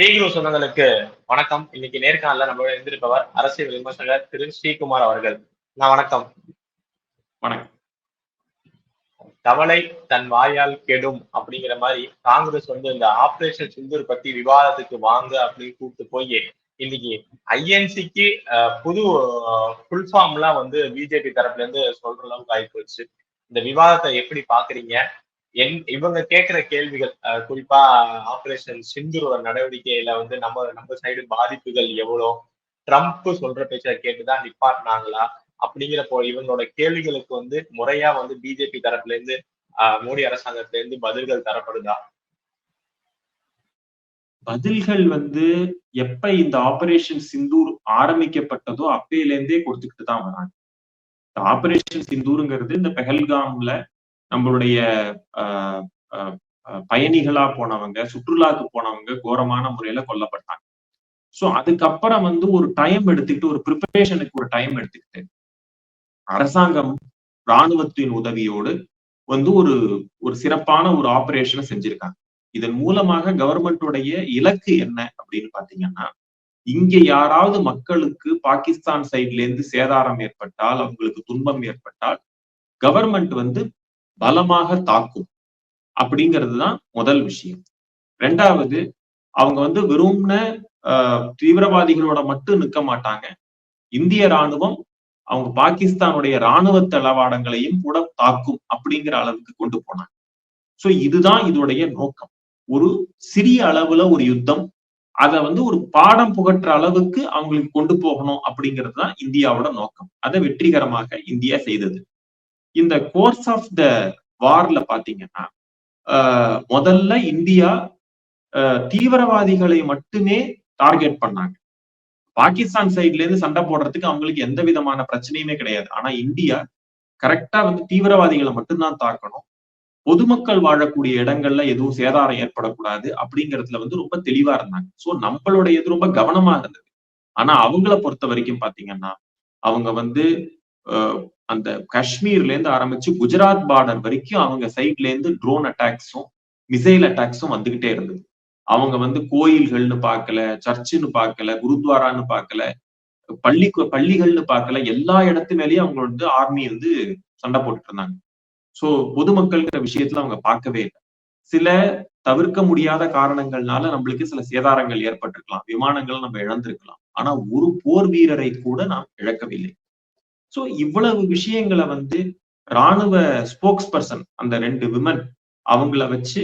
பேகிரோ சொந்தங்களுக்கு வணக்கம். இன்னைக்கு நேர்காணல நம்மளோட இருந்திருப்பவர் அரசியல் விமர்சகர் திரு ஸ்ரீகுமார் அவர்கள். நான் வணக்கம். வணக்கம். கவலை தன் வாயால் கெடும் அப்படிங்கிற மாதிரி காங்கிரஸ் வந்து இந்த ஆபரேஷன் சிந்தூர் பத்தி விவாதத்துக்கு வாங்க அப்படின்னு கூப்பிட்டு போய் இன்னைக்கு ஐஎன்சிக்கு புது ஃபுல் ஃபார்ம்லாம் வந்து பிஜேபி தரப்புல இருந்து சொல்ற அளவுக்கு ஆயிப்போச்சு. இந்த விவாதத்தை எப்படி பாக்குறீங்க? என் இவங்க கேட்கிற கேள்விகள் அஹ், குறிப்பா ஆபரேஷன் சிந்தூரோட நடவடிக்கையில வந்து நம்ம நம்ம சைடு பாதிப்புகள் எவ்வளோ? ட்ரம்ப் சொல்ற பேச்சை கேட்டுதான் நிப்பாட்டினாங்களா? அப்படிங்கிற போ இவங்களோட கேள்விகளுக்கு வந்து முறையா வந்து பிஜேபி தரப்புல இருந்து ஆஹ், மோடி அரசாங்கத்துல இருந்து பதில்கள் தரப்படுதா? பதில்கள் வந்து எப்ப இந்த ஆபரேஷன் சிந்தூர் ஆரம்பிக்கப்பட்டதோ அப்பையில இருந்தே கொடுத்துக்கிட்டு தான் வராங்க ஆபரேஷன் சிந்தூருங்கிறது இந்த பெஹல்காம்ல நம்மளுடைய ஆஹ், பயணிகளா போனவங்க சுற்றுலாக்கு போனவங்க கோரமான முறையில கொல்லப்பட்டாங்க. சோ அதுக்கப்புறம் வந்து ஒரு டைம் எடுத்துக்கிட்டு ஒரு ப்ரிப்பரேஷனுக்கு ஒரு டைம் எடுத்துக்கிட்டு அரசாங்கம் ராணுவத்தின் உதவியோடு வந்து ஒரு ஒரு சிறப்பான ஒரு ஆபரேஷனை செஞ்சிருக்காங்க. இதன் மூலமாக கவர்மெண்டோடைய இலக்கு என்ன அப்படின்னு பாத்தீங்கன்னா இங்க யாராவது மக்களுக்கு பாகிஸ்தான் சைட்ல இருந்து சேதாரம் ஏற்பட்டால் அவங்களுக்கு துன்பம் ஏற்பட்டால் கவர்மெண்ட் வந்து பலமாக தாக்கும் அப்படிங்கிறது தான் முதல் விஷயம். ரெண்டாவது அவங்க வந்து வெறும்ன ஆஹ், தீவிரவாதிகளோட மட்டும் நிற்க மாட்டாங்க. இந்திய ராணுவம் அவங்க பாகிஸ்தானுடைய ராணுவ தளவாடங்களையும் கூட தாக்கும் அப்படிங்கிற அளவுக்கு கொண்டு போனாங்க. சோ இதுதான் இதோடைய நோக்கம். ஒரு சிறிய அளவுல ஒரு யுத்தம் அதை வந்து ஒரு பாடம் புகற்ற அளவுக்கு அவங்களுக்கு கொண்டு போகணும் அப்படிங்கிறது தான் இந்தியாவோட நோக்கம். அதை வெற்றிகரமாக இந்தியா செய்தது. இந்த கோர்ஸ் ஆஃப் த வார்ல பாத்தீங்கன்னா ஆஹ், முதல்ல இந்தியா தீவிரவாதிகளை மட்டுமே டார்கெட் பண்ணாங்க. பாகிஸ்தான் சைட்ல இருந்து சண்டை போடுறதுக்கு அவங்களுக்கு எந்த விதமான பிரச்சனையுமே கிடையாது. ஆனா இந்தியா கரெக்டா வந்து தீவிரவாதிகளை மட்டும்தான் தாக்கணும். பொதுமக்கள் வாழக்கூடிய இடங்கள்ல எதுவும் சேதாரம் ஏற்படக்கூடாது அப்படிங்கறதுல வந்து ரொம்ப தெளிவா இருந்தாங்க. சோ நம்மளுடைய இது ரொம்ப கவனமா இருந்தது. ஆனா அவங்கள பொறுத்த வரைக்கும் பாத்தீங்கன்னா அவங்க வந்து அந்த காஷ்மீர்ல இருந்து ஆரம்பிச்சு குஜராத் பார்டர் வரைக்கும் அவங்க சைட்ல இருந்து ட்ரோன் அட்டாக்ஸும் மிசைல் அட்டாக்ஸும் வந்துகிட்டே இருந்தது. அவங்க வந்து கோயில்கள்னு பார்க்கல சர்ச்சுன்னு பார்க்கல குருத்வாரான்னு பார்க்கல பள்ளி பள்ளிகள்னு பார்க்கல எல்லா இடத்து மேலேயும் அவங்க வந்து ஆர்மி வந்து சண்டை போட்டுட்டு இருந்தாங்க. ஸோ பொதுமக்கள்ங்கிற விஷயத்துல அவங்க பார்க்கவே இல்லை. சில தவிர்க்க முடியாத காரணங்கள்னால நம்மளுக்கு சில சேதாரங்கள் ஏற்பட்டிருக்கலாம். விமானங்கள் நம்ம இழந்திருக்கலாம். ஆனா ஒரு போர் வீரரை கூட நாம் இழக்கவில்லை. ஸோ இவ்வளவு விஷயங்களை வந்து ராணுவ ஸ்போக்ஸ் பர்சன் அந்த ரெண்டு விமன் அவங்கள வச்சு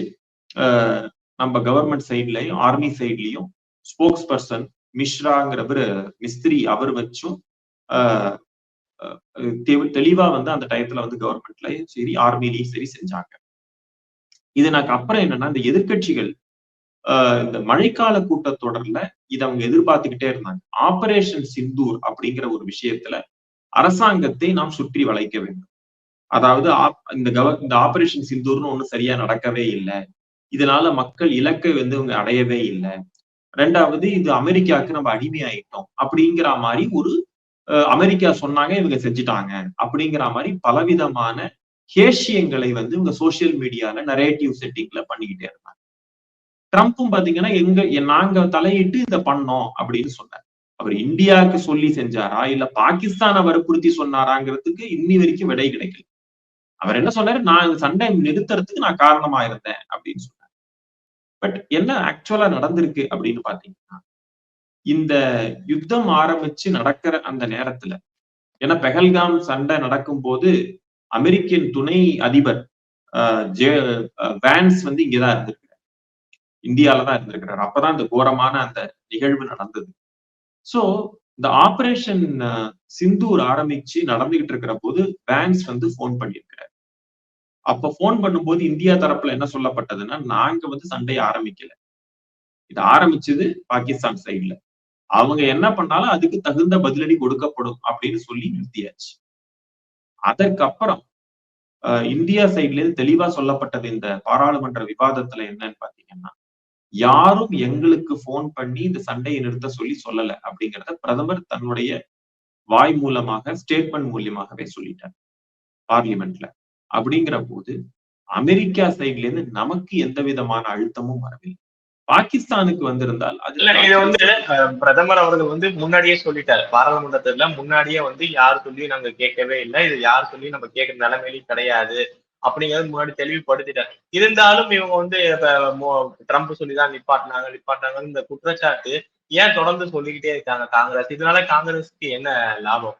ஆஹ், நம்ம கவர்மெண்ட் சைட்லயும் ஆர்மி சைட்லயும் ஸ்போக்ஸ் பர்சன் மிஸ்ராங்கிறவர் மிஸ்திரி அவர் வச்சும் ஆஹ், தெளிவா வந்து அந்த டயத்துல வந்து கவர்மெண்ட்லயும் சரி ஆர்மிலையும் சரி செஞ்சாங்க. இதனாக்கு அப்புறம் என்னன்னா இந்த எதிர்க்கட்சிகள் ஆஹ், இந்த மழைக்கால கூட்டத்தொடர்ல இதை அவங்க எதிர்பார்த்துக்கிட்டே இருந்தாங்க. ஆபரேஷன் சிந்தூர் அப்படிங்கிற ஒரு விஷயத்துல அரசாங்கத்தை நாம் சுற்றி வளைக்க வேண்டும். அதாவது ஆப்- இந்த கவ இந்த ஆபரேஷன் சிந்தூர்னு ஒண்ணு சரியா நடக்கவே இல்லை. இதனால மக்கள் இலக்கை வந்து இவங்க அடையவே இல்லை. ரெண்டாவது இது அமெரிக்காவுக்கு நம்ம அடிமையாயிட்டோம். அப்படிங்கிற மாதிரி ஒரு அஹ், அமெரிக்கா சொன்னாங்க இவங்க செஞ்சுட்டாங்க. அப்படிங்கிற மாதிரி பலவிதமான ஹேஷியங்களை வந்து இவங்க சோசியல் மீடியால நரேட்டிவ் செட்டிங்ல பண்ணிக்கிட்டே இருந்தாங்க. ட்ரம்ப்பும் பாத்தீங்கன்னா எங்க நாங்க தலையிட்டு இதை பண்ணோம் அப்படின்னு சொன்னார். அவர் இந்தியாவுக்கு சொல்லி செஞ்சாரா? இல்ல பாகிஸ்தானை வற்புறுத்தி சொன்னாராங்கிறதுக்கு இன்னி வரைக்கும் விடை கிடைக்கல. அவர் என்ன சொன்னாரு? நான் இந்த சண்டை நிறுத்துறதுக்கு நான் காரணமா இருந்தேன் அப்படின்னு சொன்னார். பட் என்ன ஆக்சுவலா நடந்திருக்கு அப்படின்னு பாத்தீங்கன்னா இந்த யுத்தம் ஆரம்பிச்சு நடக்கிற அந்த நேரத்துல ஏன்னா பெஹல்காம் சண்டை நடக்கும் போது அமெரிக்கன் துணை அதிபர் ஆஹ், ஜே வேன்ஸ் வந்து இங்கதான் இருந்திருக்கிறார். இந்தியால தான் இருந்திருக்கிறார். அப்பதான் இந்த கோரமான அந்த நிகழ்வு நடந்தது. சோ இந்த ஆபரேஷன் சிந்தூர் ஆரம்பிச்சு நடந்துகிட்டு இருக்கிற போது பேங்க்ஸ் வந்து ஃபோன் பண்ணியிருக்கிறார். அப்ப ஃபோன் பண்ணும்போது இந்தியா தரப்புல என்ன சொல்லப்பட்டதுன்னா நாங்க வந்து சண்டையை ஆரம்பிக்கல. இது ஆரம்பிச்சது பாகிஸ்தான் சைடுல அவங்க என்ன பண்ணாலும் அதுக்கு தகுந்த பதிலடி கொடுக்கப்படும் அப்படின்னு சொல்லி நிறுத்தியாச்சு. அதற்கப்புறம் அஹ், இந்தியா சைட்ல இருந்து தெளிவா சொல்லப்பட்டது இந்த பாராளுமன்ற விவாதத்துல என்னன்னு பாத்தீங்கன்னா யாரும் எங்களுக்கு ஃபோன் பண்ணி இந்த சண்டையை நிறுத்த சொல்லி சொல்லல அப்படிங்கறத பிரதமர் தன்னுடைய வாய் மூலமாக ஸ்டேட்மெண்ட் மூலியமாகவே சொல்லிட்டார் பார்லிமெண்ட்ல அப்படிங்கிற போது அமெரிக்கா சைட்ல இருந்து நமக்கு எந்த விதமான அழுத்தமும் வரவில்லை. பாகிஸ்தானுக்கு வந்திருந்தால் இல்ல இது அது வந்து பிரதமர் அவர்கள் வந்து முன்னாடியே சொல்லிட்டாரு. பாராளுமன்றத்துல முன்னாடியே வந்து யார் சொல்லி நாங்க கேட்கவே இல்லை. இது யார் சொல்லி நம்ம கேட்கிற நிலைமையிலும் கிடையாது. அப்படிங்கிறது முன்னாடி தெளிவுபடுத்திட்டார். இருந்தாலும் இவங்க வந்து இப்ப ட்ரம்ப் சொல்லிதான் நிப்பாட்டினாங்க நிப்பாட்டினாங்க இந்த குற்றச்சாட்டு ஏன் தொடர்ந்து சொல்லிக்கிட்டே இருக்காங்க காங்கிரஸ்? இதனால காங்கிரஸுக்கு என்ன லாபம்?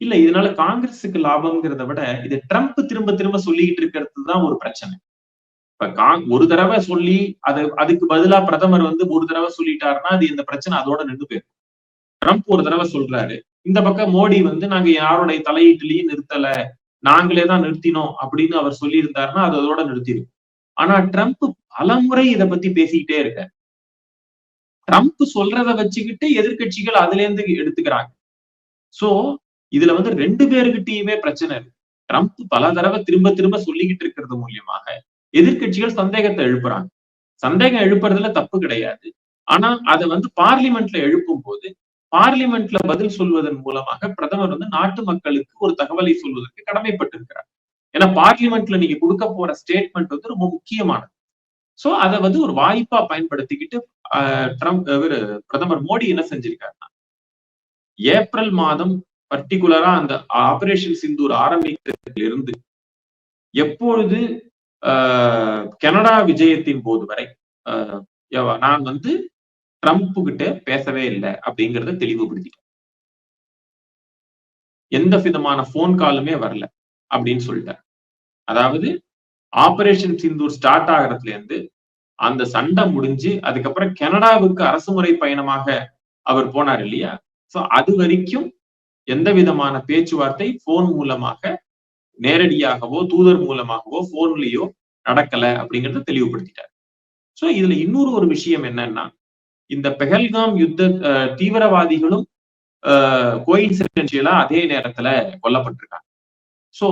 இல்ல இதனால காங்கிரஸுக்கு லாபம்ங்கிறத விட இது ட்ரம்ப் திரும்ப திரும்ப சொல்லிக்கிட்டு இருக்கிறது தான் ஒரு பிரச்சனை. இப்ப காங் ஒரு தடவை சொல்லி அது அதுக்கு பதிலா பிரதமர் வந்து ஒரு தடவை சொல்லிட்டாருன்னா அது இந்த பிரச்சனை அதோட நின்று போயிடும். ட்ரம்ப் ஒரு தடவை சொல்றாரு. இந்த பக்கம் மோடி வந்து நாங்க யாருடைய தலையீட்டுலயும் நிறுத்தல நாங்களே தான் நிறுத்தினோம் அப்படின்னு அவர் சொல்லியிருந்தாருன்னா அது அதோட நிறுத்திடும் ஆனா ட்ரம்ப் பலமுறை இத பத்தி பேசிக்கிட்டே இருக்க ட்ரம்ப் சொல்றத வச்சுக்கிட்டு எதிர்க்கட்சிகள் அதுல இருந்து எடுத்துக்கிறாங்க. சோ இதுல வந்து ரெண்டு பேருக்கிட்டயுமே பிரச்சனை இருக்கு. ட்ரம்ப் பல தடவை திரும்ப திரும்ப சொல்லிக்கிட்டு இருக்கிறது மூலியமாக எதிர்க்கட்சிகள் சந்தேகத்தை எழுப்புறாங்க. சந்தேகம் எழுப்புறதுல தப்பு கிடையாது. ஆனா அதை வந்து பார்லிமெண்ட்ல எழுப்பும் போது பார்லிமெண்ட்ல பதில் சொல்வதன் மூலமாக பிரதமர் வந்து நாட்டு மக்களுக்கு ஒரு தகவலை சொல்வதற்கு கடமைப்பட்டிருக்கிறார். ஏன்னா பார்லிமெண்ட்ல நீங்க கொடுக்க போற ஸ்டேட்மெண்ட் வந்து ரொம்ப முக்கியமானது. சோ அதை வந்து ஒரு வாய்ப்பா பயன்படுத்திக்கிட்டு ட்ரம்ப் பிரதமர் மோடி என்ன செஞ்சிருக்காருன்னா ஏப்ரல் மாதம் பர்டிகுலரா அந்த ஆபரேஷன் சிந்தூர் ஆரம்பித்ததில் இருந்து எப்பொழுது ஆஹ், கனடா விஜயத்தின் போது வரை ஆஹ், நான் வந்து ட்ரம்ப் கிட்ட பேசவே இல்லை அப்படிங்கறத தெளிவுபடுத்திட்டார். எந்த விதமான போன் காலுமே வரல அப்படின்னு சொல்லிட்டார். அதாவது ஆபரேஷன் சிந்தூர் ஸ்டார்ட் ஆகிறதுல இருந்து அந்த சண்டை முடிஞ்சு அதுக்கப்புறம் கனடாவுக்கு அரசுமுறை பயணமாக அவர் போனார் இல்லையா? சோ அது வரைக்கும் எந்த விதமான பேச்சுவார்த்தை போன் மூலமாக நேரடியாகவோ தூதர் மூலமாகவோ போன்லயோ நடக்கல அப்படிங்கறத தெளிவுபடுத்திட்டார். சோ இதுல இன்னொரு ஒரு விஷயம் என்னன்னா இந்த பெஹல்காம் யுத்த தீவிரவாதிகளும் கோயின்சிடென்ஷியலா அதே நேரத்துல கொல்லப்பட்டிருக்காங்க. சோ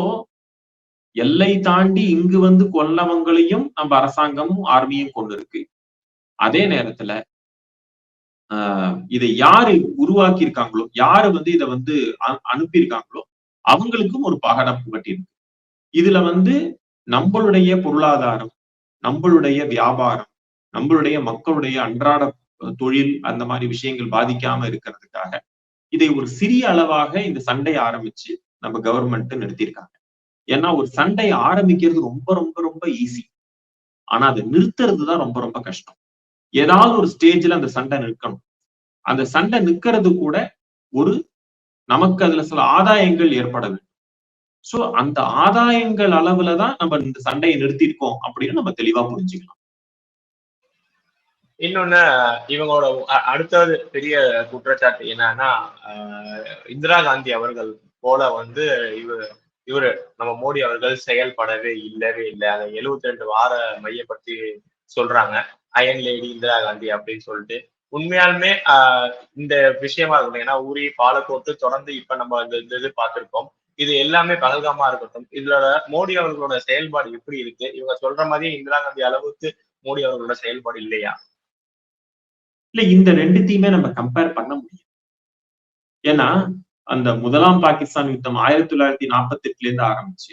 எல்லை தாண்டி இங்கு வந்து கொல்லவங்களையும் நம்ம அரசாங்கமும் ஆர்மியும் கொண்டு இருக்கு அதே நேரத்துல ஆஹ் இதை யாரு உருவாக்கி இருக்காங்களோ யாரு வந்து இதை வந்து அ- அனுப்பியிருக்காங்களோ அவங்களுக்கும் ஒரு பகடம் புகட்டியிருக்கு. இதுல வந்து நம்மளுடைய பொருளாதாரம் நம்மளுடைய வியாபாரம் நம்மளுடைய மக்களுடைய அன்றாட தொழில் அந்த மாதிரி விஷயங்கள் பாதிக்காம இருக்கிறதுக்காக இதை ஒரு சிறிய அளவாக இந்த சண்டை ஆரம்பிச்சு நம்ம கவர்மெண்ட் நிறுத்தியிருக்காங்க. ஏன்னா ஒரு சண்டை ஆரம்பிக்கிறது ரொம்ப ரொம்ப ரொம்ப ஈஸி ஆனா அதை நிறுத்துறது தான் ரொம்ப ரொம்ப கஷ்டம். ஏதாவது ஒரு ஸ்டேஜ்ல அந்த சண்டை நிற்கணும். அந்த சண்டை நிற்கிறது கூட ஒரு நமக்கு அதுல சில ஆதாயங்கள் ஏற்பட வேண்டும். சோ அந்த ஆதாயங்கள் அளவுல தான் நம்ம இந்த சண்டையை நிறுத்தியிருக்கோம் அப்படின்னு நம்ம தெளிவா புரிஞ்சுக்கலாம். இன்னொன்னு இவங்களோட அடுத்தது பெரிய குற்றச்சாட்டு என்னன்னா ஆஹ், இந்திரா காந்தி அவர்கள் போல வந்து இவர் இவரு நம்ம மோடி அவர்கள் செயல்படவே இல்லவே இல்லை. அதை எழுபத்தி ரெண்டு வார மையப்படுத்தி சொல்றாங்க. அயன் லேடி இந்திரா காந்தி அப்படின்னு சொல்லிட்டு. உண்மையாலுமே ஆஹ், இந்த விஷயமா இருக்கட்டும் ஏன்னா ஊரி பாலக்கோட்டு தொடர்ந்து இப்ப நம்ம இந்த இந்த இது பார்த்திருக்கோம். இது எல்லாமே பகல்காமா இருக்கட்டும். இதுல மோடி அவர்களோட செயல்பாடு எப்படி இருக்கு? இவங்க சொல்ற மாதிரியே இந்திரா காந்தி அளவுக்கு மோடி அவர்களோட செயல்பாடு இல்லையா? இல்ல இந்த ரெண்டுத்தையுமே நம்ம கம்பேர் பண்ண முடியும். ஏன்னா அந்த முதலாம் பாகிஸ்தான் யுத்தம் ஆயிரத்தி தொள்ளாயிரத்தி நாற்பத்தி எட்டுல இருந்து ஆரம்பிச்சு.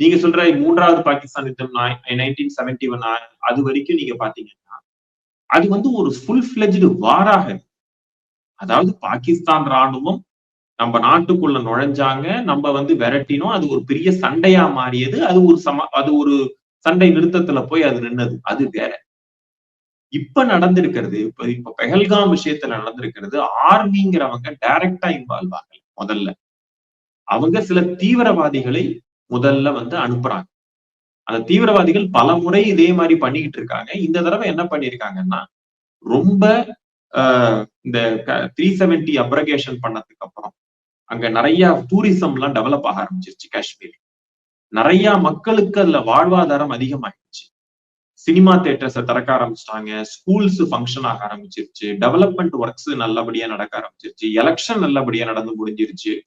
நீங்க சொல்ற மூன்றாவது பாகிஸ்தான் யுத்தம் நைன்டீன் செவன்டி ஒன் அது வரைக்கும் நீங்க பாத்தீங்கன்னா அது வந்து ஒரு ஃபுல் ஃபிளஜ்டு வாராக இருக்கு. அதாவது பாகிஸ்தான் ராணுவம் நம்ம நாட்டுக்குள்ள நுழைஞ்சாங்க நம்ம வந்து விரட்டினோம் அது ஒரு பெரிய சண்டையா மாறியது அது ஒரு சம அது ஒரு சண்டை நிறுத்தத்துல போய் அது நின்னது. அது வேற. இப்ப நடந்திருக்கிறது இப்ப இப்ப பெஹல்காம் விஷயத்துல நடந்திருக்கிறது ஆர்மிங்கிறவங்க டைரக்டா இன்வால்வ் ஆகல முதல்ல. அவங்க சில தீவிரவாதிகளை முதல்ல வந்து அனுப்புறாங்க. அந்த தீவிரவாதிகள் பல முறை இதே மாதிரி பண்ணிக்கிட்டு இருக்காங்க. இந்த தடவை என்ன பண்ணிருக்காங்கன்னா ரொம்ப ஆஹ் இந்த த்ரீ செவன்டி அப்ரகேஷன் பண்ணதுக்கு அப்புறம் அங்க நிறைய டூரிசம் எல்லாம் டெவலப் ஆக ஆரம்பிச்சிருச்சு காஷ்மீர் நிறைய மக்களுக்கு அதுல வாழ்வாதாரம் அதிகமாயிடுச்சு. சினிமா தேட்டர்ஸை திறக்க ஆரம்பிச்சிட்டாங்க. ஸ்கூல்ஸ் ஃபங்க்ஷன் ஆக ஆரம்பிச்சிருச்சு. டெவலப்மெண்ட் ஒர்க்ஸ் நல்லபடியா நடக்க ஆரம்பிச்சிருச்சு. எலெக்ஷன் நல்லபடியா நடந்து முடிஞ்சிருச்சு.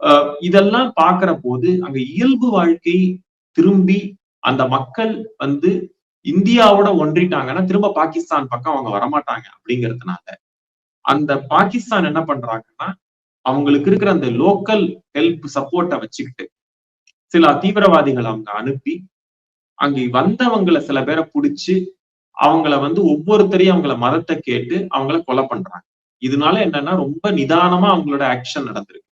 அஹ் இதெல்லாம் பாக்குற போது அங்க இயல்பு வாழ்க்கை திரும்பி அந்த மக்கள் வந்து இந்தியாவோட ஒன்றிட்டாங்கன்னா திரும்ப பாகிஸ்தான் பக்கம் அவங்க வரமாட்டாங்க அப்படிங்கிறதுனால அந்த பாகிஸ்தான் என்ன பண்றாங்கன்னா அவங்களுக்கு இருக்கிற அந்த லோக்கல் ஹெல்ப் சப்போர்ட்டை வச்சுக்கிட்டு சில தீவிரவாதிகளை அவங்க அனுப்பி அங்க வந்தவங்களை சில பேரை பிடிச்சு அவங்கள வந்து ஒவ்வொருத்தரையும் அவங்கள மதத்தை கேட்டு அவங்கள கொலை பண்றாங்க. இதனால என்னன்னா ரொம்ப நிதானமா அவங்களோட ஆக்ஷன் நடந்திருக்கு.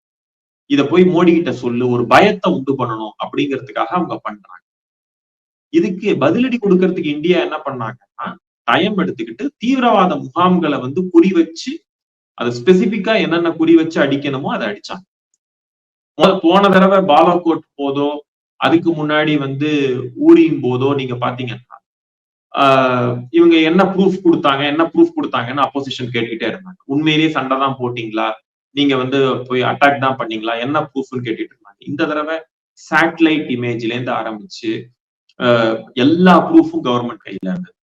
இத போய் மோடி கிட்ட சொல்லு ஒரு பயத்தை உண்டு பண்ணணும் அப்படிங்கிறதுக்காக அவங்க பண்றாங்க. இதுக்கு பதிலடி கொடுக்கறதுக்கு இந்தியா என்ன பண்ணாங்கன்னா டைம் எடுத்துக்கிட்டு தீவிரவாத முகாம்களை வந்து குறி வச்சு அதை ஸ்பெசிபிக்கா என்னென்ன குறி வச்சு அடிக்கணுமோ அதை அடிச்சாங்க. போன தடவை பாலாகோட் போதோ அதுக்கு முன்னாடி வந்து ஊரியும் போதோ நீங்க பாத்தீங்கன்னா இவங்க என்ன ப்ரூஃப் கொடுத்தாங்க என்ன ப்ரூஃப் கொடுத்தாங்கன்னு அப்போசிஷன் கேட்டுக்கிட்டே இருந்தாங்க. உண்மையிலேயே சண்டை தான் போட்டீங்களா? நீங்க வந்து போய் அட்டாக் தான் பண்ணீங்களா? என்ன ப்ரூஃப்னு கேட்டுட்டு இருந்தாங்க. இந்த தடவை சேட்டலைட் இமேஜ்ல இருந்து ஆரம்பிச்சு எல்லா ப்ரூஃபும் கவர்மெண்ட் கையில இருந்தது.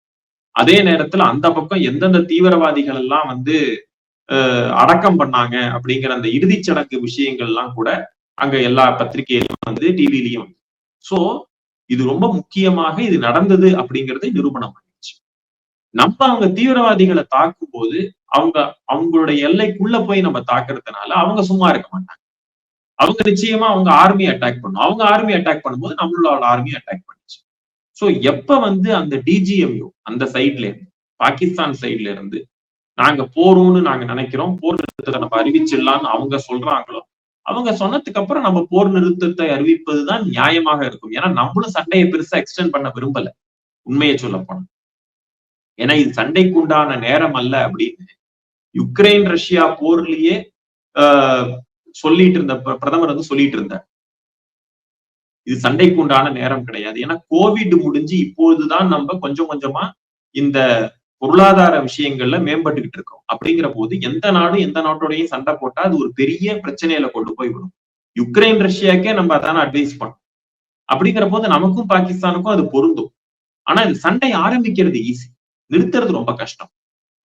அதே நேரத்துல அந்த பக்கம் எந்தெந்த தீவிரவாதிகள் எல்லாம் வந்து அடக்கம் பண்ணாங்க அப்படிங்கிற அந்த இறுதிச் சடங்கு கூட அங்க எல்லா பத்திரிகையிலும் வந்து டிவிலையும் வந்து சோ இது ரொம்ப முக்கியமாக இது நடந்தது அப்படிங்கறதை நிரூபணம் பண்ணிடுச்சு. நம்ம அவங்க தீவிரவாதிகளை தாக்கும் போது அவங்க அவங்களுடைய எல்லைக்குள்ள போய் நம்ம தாக்குறதுனால அவங்க சும்மா இருக்க மாட்டாங்க. அவங்க நிச்சயமா அவங்க ஆர்மி அட்டாக் பண்ணும். அவங்க ஆர்மி அட்டாக் பண்ணும்போது நம்மளோட ஆர்மி அட்டாக் பண்ணுச்சு. சோ எப்ப வந்து அந்த டிஜிஎம்யூ அந்த சைட்ல இருந்து பாகிஸ்தான் சைட்ல இருந்து நாங்க போறோம்னு நாங்க நினைக்கிறோம் போர் நிறுத்தத்தை நம்ம அறிவிச்சிடலாம்னு அவங்க சொல்றாங்களோ அவங்க சொன்னதுக்கு அப்புறம் நம்ம போர் நிறுத்தத்தை அறிவிப்பதுதான் நியாயமாக இருக்கும். ஏன்னா நம்மளும் சண்டையை பெருசா எக்ஸ்டெண்ட் பண்ண விரும்பல. உண்மையை சொல்ல போனா. ஏன்னா இது சண்டைக்கு உண்டான நேரம் அல்ல அப்படின்னு யுக்ரைன் ரஷ்யா போர்லயே ஆஹ் சொல்லிட்டு இருந்த பிரதமர் வந்து சொல்லிட்டு இருந்தார். இது சண்டைக்கு உண்டான நேரம் கிடையாது. ஏன்னா கோவிட் முடிஞ்சு இப்போதுதான் நம்ம கொஞ்சம் கொஞ்சமா இந்த பொருளாதார விஷயங்கள்ல மேம்பட்டுக்கிட்டு இருக்கோம். அப்படிங்கிற போது எந்த நாடும் எந்த நாட்டோடையும் சண்டை போட்டா அது ஒரு பெரிய பிரச்சனையில கொண்டு போய் விடும். யுக்ரைன் ரஷ்யாக்கே நம்ம அதான அட்வைஸ் பண்ணோம். அப்படிங்கிற போது நமக்கும் பாகிஸ்தானுக்கும் அது பொருந்தும். ஆனா இது சண்டை ஆரம்பிக்கிறது ஈஸி நிறுத்துறது ரொம்ப கஷ்டம்.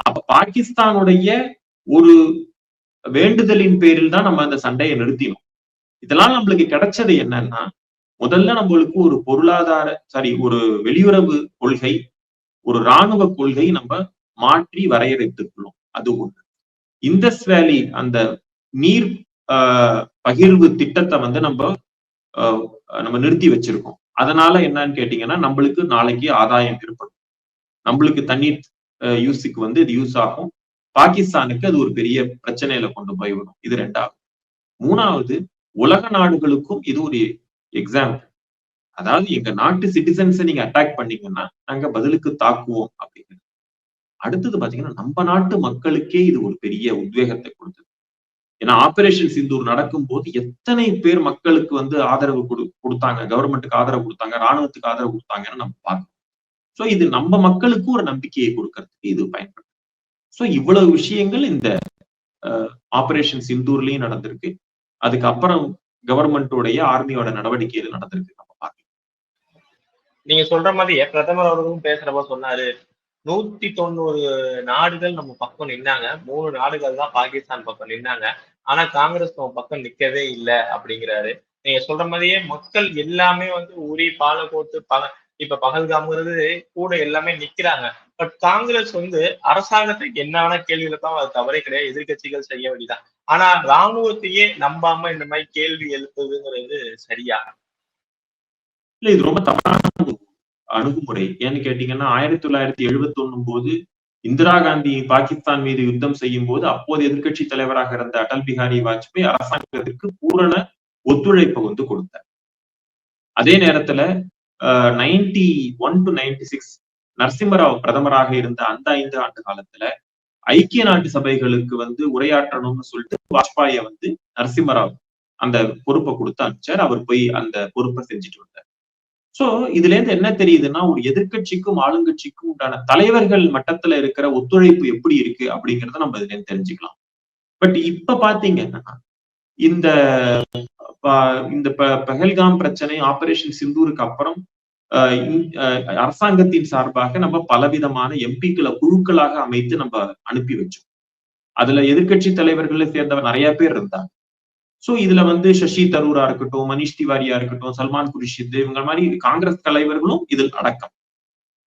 அப்ப பாகிஸ்தானுடைய ஒரு வேண்டுதலின் பேரில் தான் நம்ம அந்த சண்டையை நிறுத்தினோம். இதெல்லாம் நம்மளுக்கு கிடைச்சது என்னன்னா முதல்ல நம்மளுக்கு ஒரு பொருளாதார சாரி ஒரு வெளியுறவு கொள்கை ஒரு இராணுவ கொள்கை நம்ம மாற்றி வரையறைத்துள்ளோம் அது ஒண்ணு. இந்தஸ் வேலி அந்த நீர் பகிர்வு திட்டத்தை வந்து நம்ம நம்ம நிறுத்தி வச்சிருக்கோம். அதனால என்னன்னு கேட்டீங்கன்னா நம்மளுக்கு நாளைக்கு ஆதாயம் ஏற்படும். நம்மளுக்கு தண்ணீர் யூஸுக்கு வந்து இது யூஸ் ஆகும். பாகிஸ்தானுக்கு அது ஒரு பெரிய பிரச்சனையில கொண்டு போய் விடும். இது ரெண்டாவது. மூணாவது உலக நாடுகளுக்கும் இது ஒரு எக்ஸாம்பிள். அதாவது எங்க நாட்டு சிட்டிசன்ஸை நீங்க அட்டாக் பண்ணீங்கன்னா நாங்க பதிலுக்கு தாக்குவோம் அப்படிங்கிறது அடுத்தது பாத்தீங்கன்னா நம்ம நாட்டு மக்களுக்கே இது ஒரு பெரிய உத்வேகத்தை கொடுத்தது. ஏன்னா ஆபரேஷன் சிந்தூர் நடக்கும் போது எத்தனை பேர் மக்களுக்கு வந்து ஆதரவு கொடு கொடுத்தாங்க கவர்மெண்ட்டுக்கு ஆதரவு கொடுத்தாங்க ராணுவத்துக்கு ஆதரவு கொடுத்தாங்கன்னு நம்ம பார்க்கணும். ஸோ இது நம்ம மக்களுக்கும் ஒரு நம்பிக்கையை கொடுக்கறதுக்கு இது பயன்படுது. ஸோ இவ்வளவு விஷயங்கள் இந்த ஆபரேஷன் சிந்தூர்லயும் நடந்திருக்கு. அதுக்கப்புறம் கவர்மெண்டோடைய ஆர்மியோட நடவடிக்கையில நடந்திருக்கு. நம்ம நீங்க சொல்ற மாதிரி பிரதமர் அவர்களும் பேசுறப்ப சொன்னாரு நூத்தி தொண்ணூறு நாடுகள் நம்ம பக்கம் நின்னாங்க. மூணு நாடுகள் தான் பாகிஸ்தான் பக்கம் நின்னாங்க. ஆனா காங்கிரஸ் நம்ம பக்கம் நிக்கவே இல்லை அப்படிங்கிறாரு. நீங்க சொல்ற மாதிரியே மக்கள் எல்லாமே வந்து உரி பாலக்கோட்டு பக இப்ப பகல்காம்ங்கிறது கூட எல்லாமே நிக்கிறாங்க. பட் காங்கிரஸ் வந்து அரசாங்கத்துக்கு என்னென்ன கேள்விகளுக்கும் கேள்வி அது தவறே கிடையாது. எதிர்கட்சிகள் செய்ய வேண்டியதான் ஆனா ராணுவத்தையே நம்பாம இந்த மாதிரி கேள்வி எழுப்புதுங்கிறது சரியா? இல்ல இது ரொம்ப தவறான அணுகுமுறை. ஏன்னு கேட்டீங்கன்னா ஆயிரத்தி தொள்ளாயிரத்தி எழுபத்தி ஒண்ணும் போது இந்திரா காந்தி பாகிஸ்தான் மீது யுத்தம் செய்யும் போது அப்போது எதிர்கட்சி தலைவராக இருந்த அடல் பிஹாரி வாஜ்பாய் அரசாங்கத்திற்கு பூரண ஒத்துழைப்பை வந்து கொடுத்தார். அதே நேரத்துல ninety one to ninety six Narasimha Rao பிரதமராக இருந்த அந்த ஐந்து ஆண்டு காலத்துல ஐக்கிய நாட்டு சபைகளுக்கு வந்து உரையாற்றணும்னு சொல்லிட்டு வாஜ்பாய வந்து நரசிம்மராவ் அந்த பொறுப்பை கொடுத்து அனுப்பிச்சார். அவர் போய் அந்த பொறுப்பை செஞ்சுட்டு வந்தார். சோ இதுல இருந்து என்ன தெரியுதுன்னா ஒரு எதிர்கட்சிக்கும் ஆளுங்கட்சிக்கும் உண்டான தலைவர்கள் மட்டத்துல இருக்கிற ஒத்துழைப்பு எப்படி இருக்கு அப்படிங்கறத நம்ம இதுல இருந்து தெரிஞ்சுக்கலாம். பட் இப்ப பாத்தீங்கன்னா இந்த இந்த பஹல்காம் பிரச்சனை ஆபரேஷன் சிந்தூருக்கு அப்புறம் அரசாங்கத்தின் சார்பாக நம்ம பலவிதமான எம்பிக்களை குழுக்களாக அமைத்து நம்ம அனுப்பி வச்சோம். அதுல எதிர்கட்சி தலைவர்களை சேர்ந்தவர் நிறைய பேர் இருந்தாங்க. சோ இதுல வந்து சசி தரூரா இருக்கட்டும் மனிஷ் திவாரியா இருக்கட்டும் சல்மான் குரிஷித் இவங்க மாதிரி காங்கிரஸ் தலைவர்களும் இதில் அடக்கம்.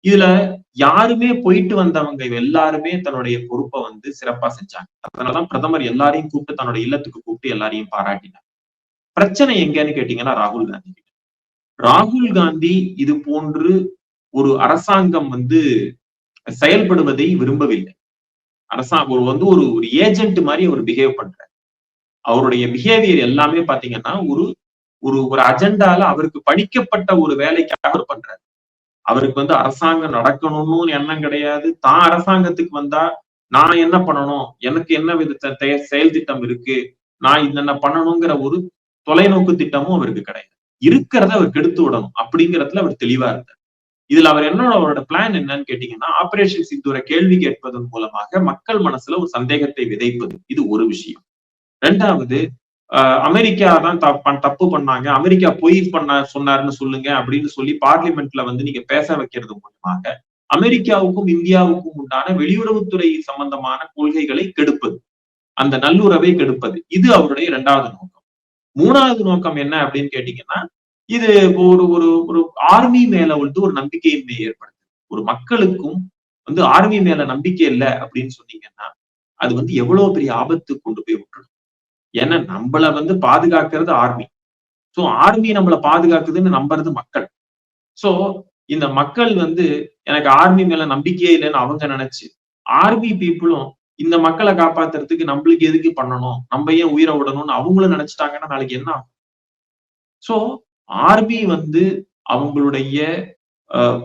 இதுல யாருமே போயிட்டு வந்தவங்க எல்லாருமே தன்னுடைய பொறுப்பை வந்து சிறப்பா செஞ்சாங்க. அதனாலதான் பிரதமர் எல்லாரையும் கூப்பிட்டு தன்னுடைய இல்லத்துக்கு கூப்பிட்டு எல்லாரையும் பாராட்டினார். பிரச்சனை எங்கன்னு கேட்டீங்கன்னா ராகுல் காந்தி ராகுல் காந்தி இது போன்று ஒரு அரசாங்கம் வந்து செயல்படுவதை விரும்பவில்லை. அரசாங்கம் ஒரு வந்து ஒரு ஒரு ஏஜென்ட் மாதிரி அவர் பிஹேவ் பண்றாரு. அவருடைய பிஹேவியர் எல்லாமே பாத்தீங்கன்னா ஒரு ஒரு ஒரு அஜெண்டால அவருக்கு படிக்கப்பட்ட ஒரு வேலைக்காக அவர் பண்றாரு. அவருக்கு வந்து அரசாங்கம் நடக்கணும்னு எண்ணம் கிடையாது. தான் அரசாங்கத்துக்கு வந்தா நான் என்ன பண்ணணும்? எனக்கு என்ன வித செயல் திட்டம் இருக்கு? நான் என்னென்ன பண்ணணுங்கிற ஒரு தொலைநோக்கு திட்டமும் அவருக்கு கிடையாது. இருக்கிறத அவர் கெடுத்து விடணும் அப்படிங்கறதுல அவர் தெளிவா இருந்தார். இதுல அவர் என்னோட அவரோட பிளான் என்னன்னு கேட்டீங்கன்னா ஆபரேஷன் சிந்தூரை கேள்வி கேட்பதன் மூலமாக மக்கள் மனசுல ஒரு சந்தேகத்தை விதைப்பது. இது ஒரு விஷயம். ரெண்டாவது அமெரிக்கா தான் தப்பு பண்ணாங்க. அமெரிக்கா பொய் பண்ண சொன்னாருன்னு சொல்லுங்க அப்படின்னு சொல்லி பார்லிமெண்ட்ல வந்து நீங்க பேச வைக்கிறது மூலமாக அமெரிக்காவுக்கும் இந்தியாவுக்கும் உண்டான வெளியுறவுத்துறை சம்பந்தமான கொள்கைகளை கெடுப்பது. அந்த நல்லுறவை கெடுப்பது. இது அவருடைய இரண்டாவது நோக்கம். மூணாவது நோக்கம் என்ன அப்படின்னு கேட்டீங்கன்னா இது ஒரு ஒரு ஒரு ஆர்மி மேல வந்து ஒரு நம்பிக்கையின்மை ஏற்படுது ஒரு மக்களுக்கும் வந்து ஆர்மி மேல நம்பிக்கை இல்லை அப்படின்னு சொன்னீங்கன்னா அது வந்து எவ்வளவு பெரிய ஆபத்து கொண்டு போய் விட்டுரும். ஏன்னா நம்மள வந்து பாதுகாக்கிறது ஆர்மி ஸோ ஆர்மி நம்மள பாதுகாக்குதுன்னு நம்புறது மக்கள். ஸோ இந்த மக்கள் வந்து எனக்கு ஆர்மி மேல நம்பிக்கையே இல்லைன்னு அவங்க நினைச்சு ஆர்மி பீப்புளும் இந்த மக்களை காப்பாத்துறதுக்கு நம்மளுக்கு எதுக்கு பண்ணணும்? நம்ம ஏன் உயிரை விடணும்னு அவங்களும் நினைச்சிட்டாங்கன்னா நாளைக்கு என்ன ஆகும்? சோ ஆர்மி வந்து அவங்களுடைய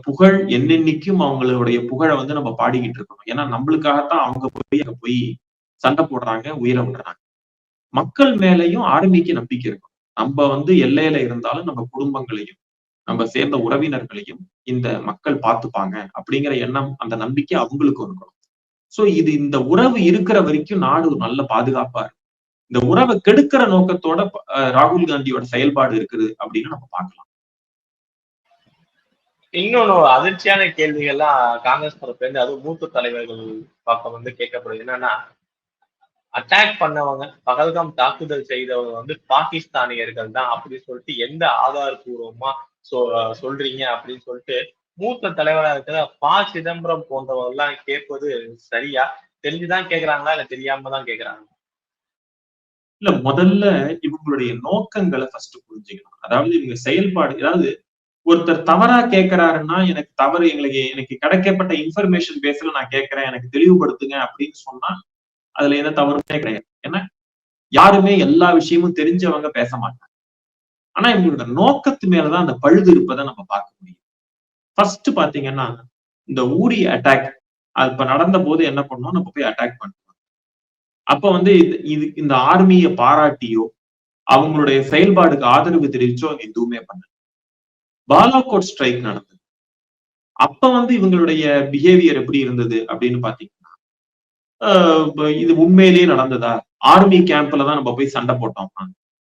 புகழ் என்னென்னைக்கும் அவங்களுடைய புகழை வந்து நம்ம பாடிக்கிட்டு இருக்கணும். ஏன்னா நம்மளுக்காகத்தான் அவங்க போய் அங்க போய் சண்டை போடுறாங்க உயிரை விடுறாங்க. மக்கள் மேலையும் ஆர்மிக்கு நம்பிக்கை இருக்கும். நம்ம வந்து எல்லையில இருந்தாலும் நம்ம குடும்பங்களையும் நம்ம சேர்ந்த உறவினர்களையும் இந்த மக்கள் பார்த்துப்பாங்க அப்படிங்கிற எண்ணம் அந்த நம்பிக்கை அவங்களுக்கும் இருக்கணும். சோ இது இந்த உறவு இருக்கிற வரைக்கும் நாடு நல்ல பாதுகாப்பா இருக்கும். இந்த உறவை கெடுக்கிற நோக்கத்தோட ராகுல் காந்தியோட செயல்பாடு இருக்குது அப்படின்னு நம்ம பார்க்கலாம். இன்னொன்னு அதிர்ச்சியான கேள்விகள்லாம் காங்கிரஸ் தரப்புல இருந்து அதுவும் மூத்த தலைவர்கள் பக்கம் வந்து கேட்கப்படுது. என்னன்னா அட்டாக் பண்ணவங்க பகல்காம் தாக்குதல் செய்தவங்க வந்து பாகிஸ்தானியர்கள் தான் அப்படின்னு சொல்லிட்டு எந்த ஆதாரபூர்வமா சொல்றீங்க அப்படின்னு சொல்லிட்டு மூத்த தலைவராக இருக்கிற ப. சிதம்பரம் போன்றவங்க எல்லாம் கேட்பது சரியா? தெரிஞ்சுதான் கேக்குறாங்களா இல்ல தெரியாம தான் கேக்குறாங்க இல்ல முதல்ல இவங்களுடைய நோக்கங்களை ஃபர்ஸ்ட் புரிஞ்சுக்கணும். அதாவது இவங்க செயல்பாடு அதாவது ஒருத்தர் தவறா கேட்கிறாருன்னா எனக்கு தவறு எங்களுக்கு எனக்கு கிடைக்கப்பட்ட இன்ஃபர்மேஷன் பேஸ்ல நான் கேட்கிறேன் எனக்கு தெளிவுபடுத்துங்க அப்படின்னு சொன்னா அதுல எந்த தவறுமே கிடையாது. ஏன்னா யாருமே எல்லா விஷயமும் தெரிஞ்சவங்க பேச மாட்டாங்க. ஆனா இவங்களோட நோக்கத்து மேலதான் அந்த பழுது இருப்பதை நம்ம பார்க்க முடியும். ஃபர்ஸ்ட் பாத்தீங்கன்னா இந்த ஊரி அட்டாக் அது இப்ப நடந்த போது என்ன பண்ணோம்? நம்ம போய் அட்டாக் பண்ணுவோம் அப்ப வந்து இது இந்த ஆர்மியை பாராட்டியோ அவங்களுடைய செயல்பாடுக்கு ஆதரவு தெரிவிச்சோ அவங்க எதுவுமே பண்ண பாலாகோட் ஸ்ட்ரைக் நடந்தது. அப்ப வந்து இவங்களுடைய பிஹேவியர் எப்படி இருந்தது அப்படின்னு பாத்தீங்கன்னா இது உண்மையிலேயே நடந்ததா? ஆர்மி கேம்ப்ல தான் நம்ம போய் சண்டை போட்டோம்.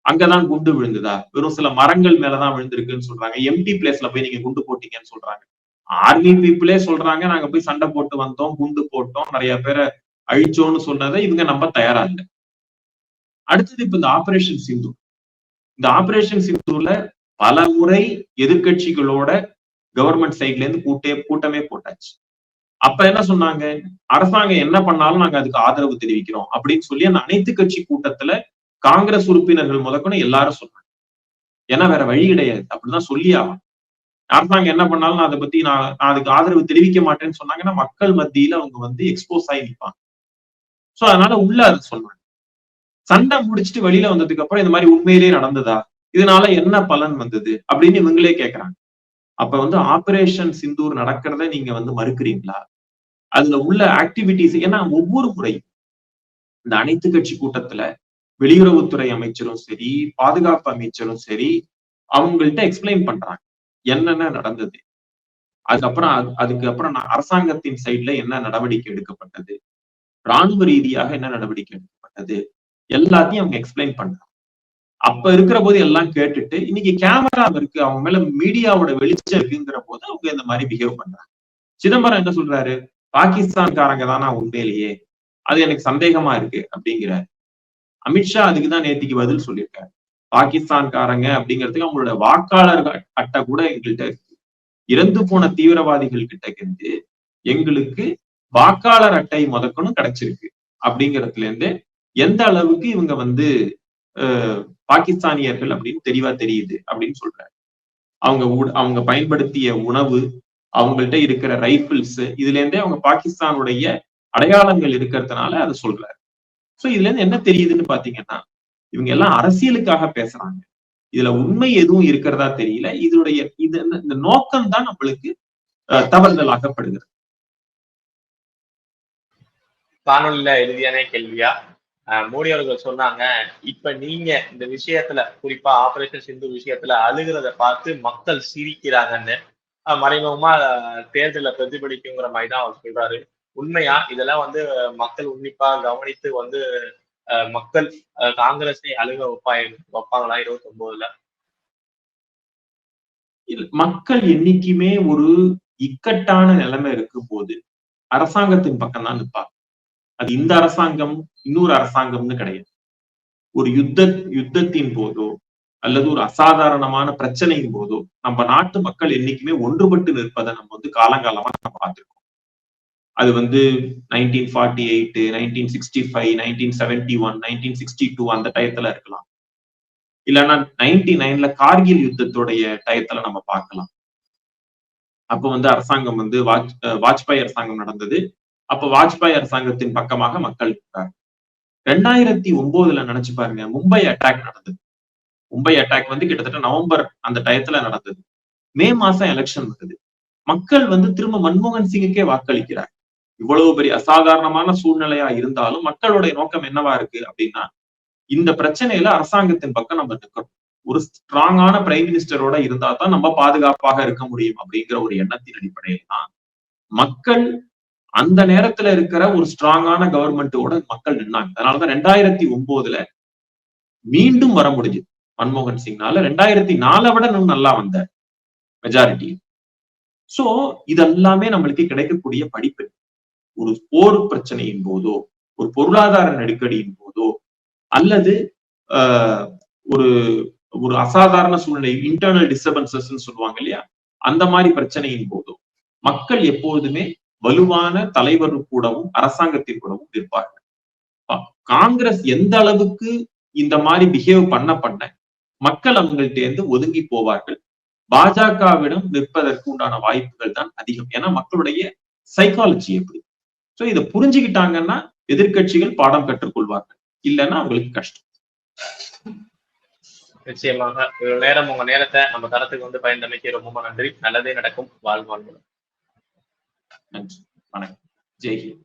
அங்கதான் குண்டு விழுந்ததா? வெறும் சில மரங்கள் மேலதான் விழுந்திருக்குன்னு சொல்றாங்க. எம்டி பிளேஸ்ல போய் நீங்க குண்டு போட்டீங்கன்னு சொல்றாங்க. ஆர்மி பீப்புளே சொல்றாங்க நாங்க போய் சண்டை போட்டு வந்தோம் குண்டு போட்டோம் நிறைய பேரை அழிச்சோம்னு சொன்னதை இவங்க நம்ப தயாரா இல்லை. அடுத்தது இப்ப இந்த ஆபரேஷன் சிந்து இந்த ஆபரேஷன் சிந்துல பல முறை எதிர்கட்சிகளோட கவர்மெண்ட் சைட்ல இருந்து கூட்டே கூட்டமே போட்டாச்சு. அப்ப என்ன சொன்னாங்க? அரசாங்கம் என்ன பண்ணாலும் நாங்க அதுக்கு ஆதரவு தெரிவிக்கிறோம். அப்படின்னு சொல்லி அந்த அனைத்து கட்சி கூட்டத்துல காங்கிரஸ் உறுப்பினர்கள் முதற்கொண்டு எல்லாரும் சொன்னாங்க. ஏன்னா வேற வழி கிடையாது. அப்படிதான் சொல்லி ஆகும் அரசாங்கம் என்ன பண்ணாலும் நான் அதை பத்தி நான் நான் அதுக்கு ஆதரவு தெரிவிக்க மாட்டேன்னு சொன்னாங்கன்னா மக்கள் மத்தியில அவங்க வந்து எக்ஸ்போஸ் ஆகி நிற்பாங்க சோ அதனால உள்ள அதை சொன்னாங்க. சண்டை முடிச்சுட்டு வெளியில வந்ததுக்கு அப்புறம் இந்த மாதிரி உண்மையிலேயே நடந்ததா? இதனால என்ன பலன் வந்தது? அப்படின்னு இவங்களே கேக்குறாங்க. அப்ப வந்து ஆபரேஷன் சிந்தூர் நடக்கிறத நீங்க வந்து மறுக்கிறீங்களா? அதுல உள்ள ஆக்டிவிட்டிஸ் ஏன்னா ஒவ்வொரு முறையும் இந்த அனைத்து கட்சி கூட்டத்துல வெளியுறவுத்துறை அமைச்சரும் சரி பாதுகாப்பு அமைச்சரும் சரி அவங்கள்ட்ட எக்ஸ்பிளைன் பண்றாங்க. என்னென்ன நடந்தது? அதுக்கப்புறம் அதுக்கு அப்புறம் அரசாங்கத்தின் சைட்ல என்ன நடவடிக்கை எடுக்கப்பட்டது? ராணுவ ரீதியாக என்ன நடவடிக்கை எடுக்கப்பட்டது? எல்லாத்தையும் அவங்க எக்ஸ்பிளைன் பண்றாங்க. அப்ப இருக்கிற போது எல்லாம் கேட்டுட்டு இன்னைக்கு கேமரா இருக்கு அவங்க மேல மீடியாவோட வெளிச்சம் இருக்குங்கிற போது அவங்க இந்த மாதிரி பிஹேவ் பண்றாங்க. சிதம்பரம் என்ன சொல்றாரு? பாகிஸ்தான்காரங்க தானா உண்மையிலேயே? அது எனக்கு சந்தேகமா இருக்கு அப்படிங்கிறாரு. அமித்ஷா அதுக்குதான் நேத்திக்கு பதில் சொல்லியிருக்காரு. பாகிஸ்தான்காரங்க அப்படிங்கிறதுக்கு அவங்களோட வாக்காளர் அட்டை கூட எங்கள்கிட்ட இருக்கு. இறந்து போன தீவிரவாதிகள் கிட்ட இருந்து எங்களுக்கு வாக்காளர் அட்டை முதக்கணும் கிடைச்சிருக்கு. அப்படிங்கிறதுல இருந்து எந்த அளவுக்கு இவங்க வந்து பாகிஸ்தானியர்கள் அப்படின்னு தெளிவா தெரியுது அப்படின்னு சொல்றாரு. அவங்க அவங்க பயன்படுத்திய உணவு அவங்கள்ட்ட இருக்கிற ரைபிள்ஸ் இதுல இருந்தே அவங்க பாகிஸ்தானுடைய அடையாளங்கள் இருக்கிறதுனால அதை சொல்றாரு. சோ இதுல இருந்து என்ன தெரியுதுன்னு பாத்தீங்கன்னா இவங்க எல்லாம் அரசியலுக்காக பேசுறாங்க. இதுல உண்மை எதுவும் இருக்கிறதா தெரியல. இதனுடைய இது இந்த நோக்கம் தான் நம்மளுக்கு அஹ், தவறுதலாகப்படுகிறது. வானொலியில இறுதியான கேள்வியா? மோடி அவர்கள் சொன்னாங்க இப்ப நீங்க இந்த விஷயத்துல குறிப்பா ஆபரேஷன் சிந்து விஷயத்துல அழுகிறத பார்த்து மக்கள் சிரிக்கிறாங்கன்னு மறைமுகமா அஹ், பிரதிபலிக்குங்கிற மாதிரி தான் அவர் சொல்றாரு. உண்மையா? இதெல்லாம் வந்து மக்கள் உன்னிப்பா கவனித்து வந்து அஹ், மக்கள் காங்கிரஸை அழுக வைப்பா வைப்பாங்களா இருபத்தி ஒன்பதுல மக்கள் என்னைக்குமே ஒரு இக்கட்டான நிலைமை இருக்கும் போது அரசாங்கத்தின் பக்கம் தான் நிற்பாங்க அது இந்த அரசாங்கம் இன்னொரு அரசாங்கம்னு கிடையாது. ஒரு யுத்த யுத்தத்தின் போதோ அல்லது ஒரு அசாதாரணமான பிரச்சனையின் போதோ நம்ம நாட்டு மக்கள் என்னைக்குமே ஒன்றுபட்டு நிற்பதை நம்ம வந்து காலங்காலமா நம்ம பார்த்திருக்கோம். அது வந்து nineteen forty eight nineteen sixty five nineteen seventy one nineteen sixty two அந்த டயத்துல இருக்கலாம். இல்லைன்னா நைன்டி நைன்ல கார்கில் யுத்தத்துடைய டயத்துல நம்ம பார்க்கலாம். அப்ப வந்து அரசாங்கம் வந்து வாஜ் அஹ் வாஜ்பாய் அரசாங்கம் நடந்தது. அப்ப வாஜ்பாய் அரசாங்கத்தின் பக்கமாக மக்கள் இருக்காங்க ரெண்டாயிரத்தி ஒன்பதுல நினைச்சு பாருங்க மும்பை அட்டாக் நடந்தது. மும்பை அட்டாக் வந்து கிட்டத்தட்ட நவம்பர் அந்த டயத்துல நடந்தது. மே மாசம் எலெக்ஷன் வருது மக்கள் வந்து திரும்ப மன்மோகன் சிங்குக்கே வாக்களிக்கிறார் இவ்வளவு பெரிய அசாதாரணமான சூழ்நிலையா இருந்தாலும் மக்களுடைய நோக்கம் என்னவா இருக்கு அப்படின்னா இந்த பிரச்சனையில அரசாங்கத்தின் பக்கம் நம்ம நிற்கிறோம் ஒரு ஸ்ட்ராங்கான பிரைம் மினிஸ்டரோட இருந்தா தான் நம்ம பாதுகாப்பாக இருக்க முடியும் அப்படிங்கிற ஒரு எண்ணத்தின் அடிப்படையில் தான் மக்கள் அந்த நேரத்துல இருக்கிற ஒரு ஸ்ட்ராங்கான கவர்மெண்ட்டோட மக்கள் நின்னாங்க. அதனாலதான் ரெண்டாயிரத்தி ஒன்பதுல மீண்டும் வர முடிஞ்சது. மன்மோகன் சிங்னால ரெண்டாயிரத்தி நாலை விட இன்னும் நல்லா வந்த மெஜாரிட்டி சோ இதெல்லாமே நம்மளுக்கு கிடைக்கக்கூடிய படிப்பு ஒரு போர் பிரச்சனையின் போதோ ஒரு பொருளாதார நெருக்கடியின் போதோ அல்லது ஆஹ், ஒரு ஒரு அசாதாரண சூழ்நிலை இன்டர்னல் டிஸ்டர்பன்சஸ் சொல்லுவாங்க இல்லையா? அந்த மாதிரி பிரச்சனையின் போதோ மக்கள் எப்போதுமே வலுவான தலைவர் கூடவும் அரசாங்கத்தின் கூடவும் இருப்பார்கள் காங்கிரஸ் எந்த அளவுக்கு இந்த மாதிரி பிஹேவ் பண்ண பண்ண மக்கள் அவங்கள்ட்ட இருந்து ஒதுங்கி போவார்கள். பாஜகவிடம் நிற்பதற்கு உண்டான வாய்ப்புகள் தான் அதிகம். ஏன்னா மக்களுடைய சைக்காலஜி எப்படி? சோ இதை புரிஞ்சுக்கிட்டாங்கன்னா எதிர்க்கட்சிகள் பாடம் கற்றுக்கொள்வார்கள். இல்லைன்னா அவங்களுக்கு கஷ்டம். நிச்சயமாக. இவ்வளவு நேரம் உங்க நேரத்தை நம்ம தரத்துக்கு வந்து பயந்தமைக்கு ரொம்ப நன்றி நல்லதே நடக்கும். வாழ்வாழ்வு நன்றி. வணக்கம். ஜெய்ஹிந்த்.